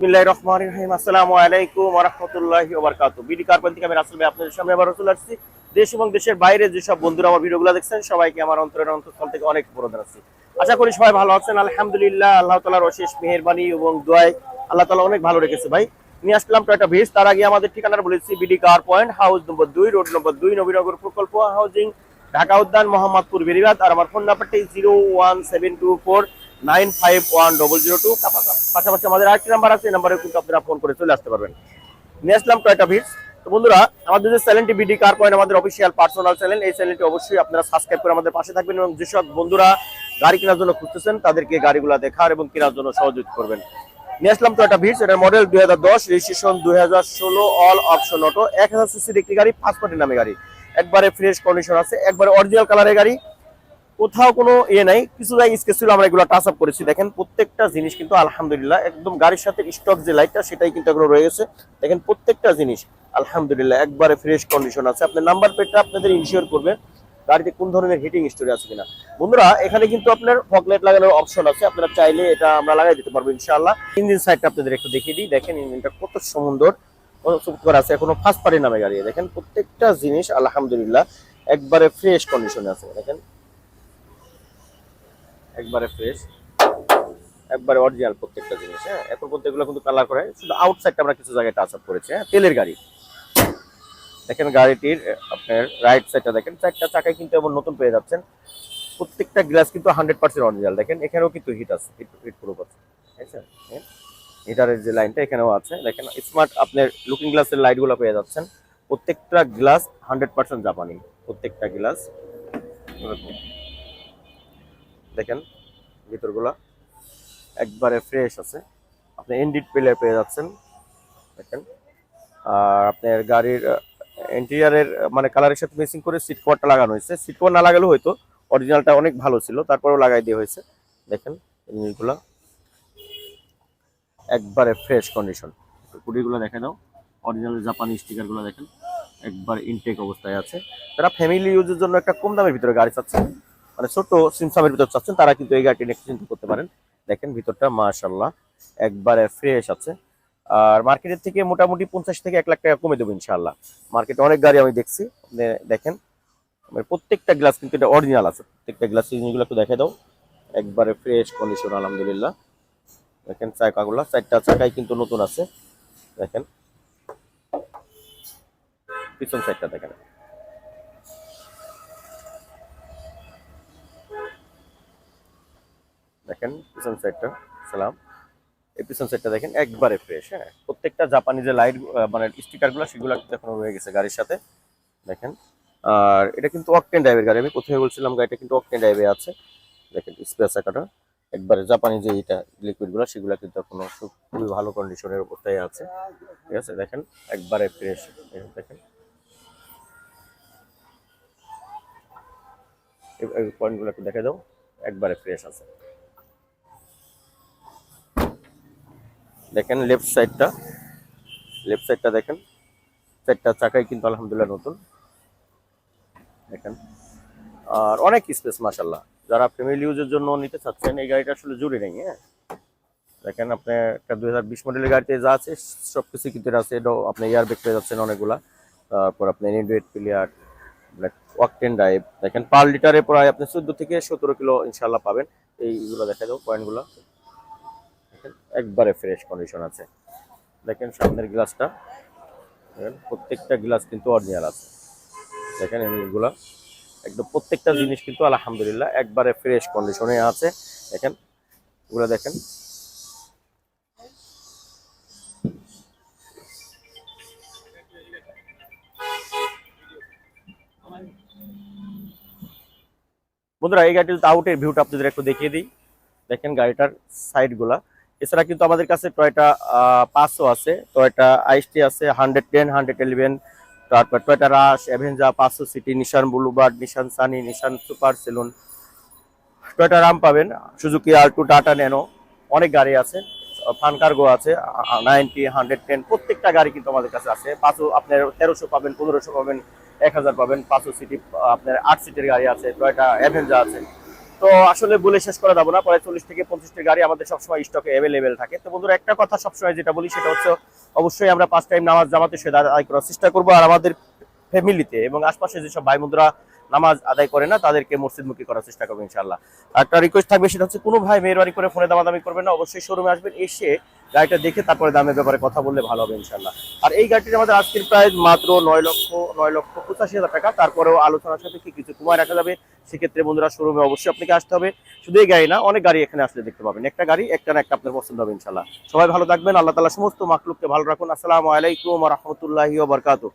এবং অনেক ভালো রেখেছে ভাই। নিয়ে আসলাম তার আগে আমাদের বলেছি, BD car point house number দুই, রোড নম্বর দুই প্রকল্প হাউজিং, ঢাকা উদ্যান, মোহাম্মদপুর বেরিবাদ আর আমার ফোন নাম্বারটি zero one seven two four nine five one double zero two. পাশাপাশি আমাদের আরেকটি নাম্বার আছে, এই নাম্বারে কিন্তু আপনারা ফোন করে চলে আসতে পারবেন। নিয়ে আসলাম টয়টা ভিস তো বন্ধুরা, আমাদের যে চ্যানেলটি বিডি কার পয়েন্ট, আমাদের অফিসিয়াল পার্সোনাল চ্যানেল এই চ্যানেলটি অবশ্যই আপনারা সাবস্ক্রাইব করে আমাদের পাশে থাকবেন এবং যেসব বন্ধুরা গাড়ি কেনার জন্য খুঁজতেছেন, তাদেরকে গাড়িগুলো দেখার এবং কেনার জন্য সহযোগিতা করবেন। নিয়ে আসলাম টয়টা ভিস এটার মডেল দুই হাজার দশ রেজিস্ট্রেশন দুই হাজার ষোলো অল অপশন অটো এক হাজার সিসির একটি গাড়ি পাঁচ পার্টির নামে গাড়ি। একবারে ফ্রেশ কন্ডিশন আছে, একবারে অরিজিনাল কালারের গাড়ি। কোথাও কোনো ইয়ে নাই, কিছু জায়গায় স্কেচ ছিল, আমরা এগুলো টাচ আপ করেছি। দেখেন, প্রত্যেকটা জিনিস কিন্তু আলহামদুলিল্লাহ, একদম গাড়ির সাথে স্টক যে লাইটটা সেটাই কিন্তু এগুলো রয়ে গেছে। দেখেন, প্রত্যেকটা জিনিস, আলহামদুলিল্লাহ, একবারে ফ্রেশ কন্ডিশন আছে। আপনার নাম্বার প্লেটটা আপনাদের ইনশিওর করবে গাড়িতে কোন ধরনের হিটিং স্টোরি আছে কিনা। বন্ধুরা, এখানে কিন্তু আপনার ফকলাইট লাগানোর অপশন আছে। আপনারা চাইলে এটা আমরা লাগাই দিতে পারব, ইনশাআল্লাহ। ইঞ্জিন সাইডটা আপনাদের একটু দেখিয়ে দিই। দেখেন ইঞ্জিনটা কত সুন্দর করা আছে। এখনও ফার্স্ট পার্টি নামে গাড়ি। দেখেন, প্রত্যেকটা জিনিস, আলহামদুলিল্লাহ, একবারে ফ্রেশ কন্ডিশনে আছে। দেখেন একবারে ফ্রেশ একবারে অরিজিনাল প্রত্যেকটা জিনিস হ্যাঁ? এখন প্রত্যেকগুলো কিন্তু কালার করে, শুধু আউটসাইডটা আমরা কিছু জায়গায় টাচ আপ করেছি হ্যাঁ? তেলের গাড়ি। দেখেন গাড়িটির আপনার রাইট সাইডটা দেখেন, চারটা চাকায় কিন্তু এমন নতুন পেয়ে যাচ্ছেন। প্রত্যেকটা গ্লাস কিন্তু হান্ড্রেড পার্সেন্ট অরিজিনাল দেখেন, এখানেও কিন্তু হিট আছে হিট প্রুফ আছে। আছে হ্যাঁ? হিটারের যে লাইনটা এখানেও আছে। দেখেন স্মার্ট আপনার লুকিং গ্লাসের লাইটগুলো পেয়ে যাচ্ছেন। প্রত্যেকটা গ্লাস হান্ড্রেড পার্সেন্ট জাপানি প্রত্যেকটা গ্লাস দেখেন ভিতরগুলা একবারে ফ্রেশ আছে। আপনি এন্ডিড প্লেয়ার পেয়ে যাচ্ছেন দেখেন। আর আপনার গাড়ির ইন্টেরিয়ারের মানে কালারের সাথে মিসিং করে সিট কভারটা লাগানো হয়েছে। সিট কভার না লাগালেও হয়তো অরিজিনালটা অনেক ভালো ছিল তারপরেও লাগাই দিয়ে হয়েছে। দেখেন জিনিসগুলা একবারে ফ্রেশ কন্ডিশন কুড়িগুলো দেখে দাও অরিজিনাল জাপানি স্টিকারগুলো দেখেন একবার ইনটেক অবস্থায় আছে। তারা ফ্যামিলি ইউজের জন্য একটা কম দামের ভিতরে গাড়ি চাচ্ছেন মানে ছোট সিমসামের ভিতর চাচ্ছেন, তারা কিন্তু এই গাড়িটি নেক্সট চিন্তা করতে পারেন। দেখেন ভিতরটা মাশাল্লাহ একবারে ফ্রেশ আছে। আর মার্কেটের থেকে মোটামুটি পঞ্চাশ থেকে এক লাখ টাকা কমে দেবো ইনশাল্লাহ মার্কেটে অনেক গাড়ি আমি দেখছি দেখেন। মানে প্রত্যেকটা গ্লাস কিন্তু এটা অরিজিনাল আছে, প্রত্যেকটা গ্লাস জিনিসগুলো একটু দেখে দাও। একবারে ফ্রেশ কন্ডিশন আলহামদুলিল্লাহ। দেখেন চাকাগুলো, চারটা চাকাই কিন্তু নতুন আছে। দেখেন। পিছন সাইডটা দেখেন। দেখেন, পিছন সাইডটা সালাম। এই পিছন সাইডটা দেখেন, একবারে ফ্রেশ হ্যাঁ? প্রত্যেকটা জাপানি যে লাইট মানে স্টিকারগুলো সেগুলো কিন্তু এখনও রয়ে গেছে গাড়ির সাথে। দেখেন, আর এটা কিন্তু অকটেন ড্রাইভের গাড়ি। আমি কোথায় বলছিলাম গাড়িটা কিন্তু অকটেন ড্রাইভে আছে। দেখেন স্পেস চাকাটা একবারে জাপানি যে এটা লিকুইডগুলো সেগুলো কিন্তু এখনও খুবই ভালো কন্ডিশনের অবস্থায় আছে। ঠিক আছে, দেখেন, একবারে ফ্রেশ দেখেন। পয়েন্টগুলো একটু দেখে দাও, একবারে ফ্রেশ আছে। দেখেন লেফট সাইডটা লেফট সাইডটা দেখেন। চারটা চাকাই কিন্তু আলহামদুলিল্লাহ নতুন। দেখেন। আর অনেক স্পেস মাসাল্লাহ যারা ফ্যামিলি ইউজের জন্য নিতে চাচ্ছেন, এই গাড়িটা আসলে জুড়ে নেই হ্যাঁ। দেখেন, আপনি একটা দুই হাজার বিশ মডেলের গাড়িতে যা আছে সব কিছু কিন্তু আছে। আপনি এয়ার ব্যাগ পেয়ে যাচ্ছেন অনেকগুলা। তারপর আপনি এন্ড্রয়েড প্লেয়ার ওয়াকটেন ড্রাইভ দেখেন পার লিটারে প্রায় আপনি চোদ্দ থেকে সতেরো কিলো ইনশাল্লাহ পাবেন। এইগুলো দেখা দাও পয়েন্টগুলো দেখেন একবারে ফ্রেশ কন্ডিশন আছে। দেখেন সামনের গ্লাসটা দেখেন, প্রত্যেকটা গ্লাস কিন্তু অরিজিনাল আছে। দেখেন এইগুলো একদম প্রত্যেকটা জিনিস কিন্তু আলহামদুলিল্লাহ একবারে ফ্রেশ কন্ডিশনে আছে। দেখেন, এগুলো দেখেন। বন্ধুরা, এই গাড়িটির আউটের ভিউটা আপনাদের একটু দেখিয়ে দিই। দেখেন গাড়িটার সাইডগুলা এছাড়া কিন্তু আমাদের কাছে টয়টা পাঁচশো আছে। টয়টা আইসটি আছে, হান্ড্রেড টেন, হান্ড্রেড ইলেভেন। তারপর টয়টা রাশ, অ্যাভেঞ্জা, পাঁচশো city, Nissan Bluebird, Nissan Sunny, Nissan super saloon. Toyota Raum পাবেন, সুজুকি আল্টু টাটা ন্যানো। অনেক গাড়ি আছে, ফান কার্গো আছে, নাইনটি, হান্ড্রেড টেন, প্রত্যেকটা গাড়ি কিন্তু আমাদের কাছে আছে। পাঁচশো, আপনার তেরোশো পাবেন, পনেরোশো পাবেন, এক হাজার পাবেন, পাঁচশো সিটি, আপনার আট সিটের গাড়ি আছে, টয়টা অ্যাভেঞ্জা আছে। তো আসলে বলে শেষ করা যাব না। প্রায় চল্লিশ থেকে পঞ্চাশটি গাড়ি আমাদের সবসময় স্টকে অ্যাভেলেবেল থাকে। তো বন্ধুরা, একটা কথা সবসময় যেটা বলি, সেটা হচ্ছে অবশ্যই আমরা পাঁচ টাইম নামাজ জামাতে সে আদায় করার চেষ্টা করব। আর আমাদের ফ্যামিলিতে এবং আশপাশে যেসব ভাই বন্ধুরা নামাজ আদায় করে না, তাদেরকে মসজিদমুখী করার চেষ্টা করব ইনশাল্লাহ একটা রিকোয়েস্ট থাকবে, সেটা হচ্ছে কোনো ভাই মেহরবানি করে ফোনে দামাদামি করবেন না, অবশ্যই শোরুমে আসবেন, এসে গাড়িটা দেখে তারপরে দামের ব্যাপারে কথা বললে ভালো হবে ইনশাল্লাহ আর এই গাড়িটির আমাদের আজকের প্রাইস মাত্র নয় লক্ষ নয় লক্ষ পঁচাশি হাজার টাকা। তারপরেও আলোচনার সাথে কি কিছু কমায় রাখা যাবে। সেক্ষেত্রে বন্ধুরা শোরুমে অবশ্যই আপনাকে আসতে হবে। শুধু এই গাড়ি না, অনেক গাড়ি এখানে আসলে দেখতে পাবেন। একটা গাড়ি, একটা না একটা আপনার পছন্দ হবে ইনশাল্লাহ সবাই ভালো থাকবেন। আল্লাহ তালা সমস্ত মাকলুককে ভালো রাখুন। আসসালামু আলাইকুম রহমতুল্লাহি বারকাতু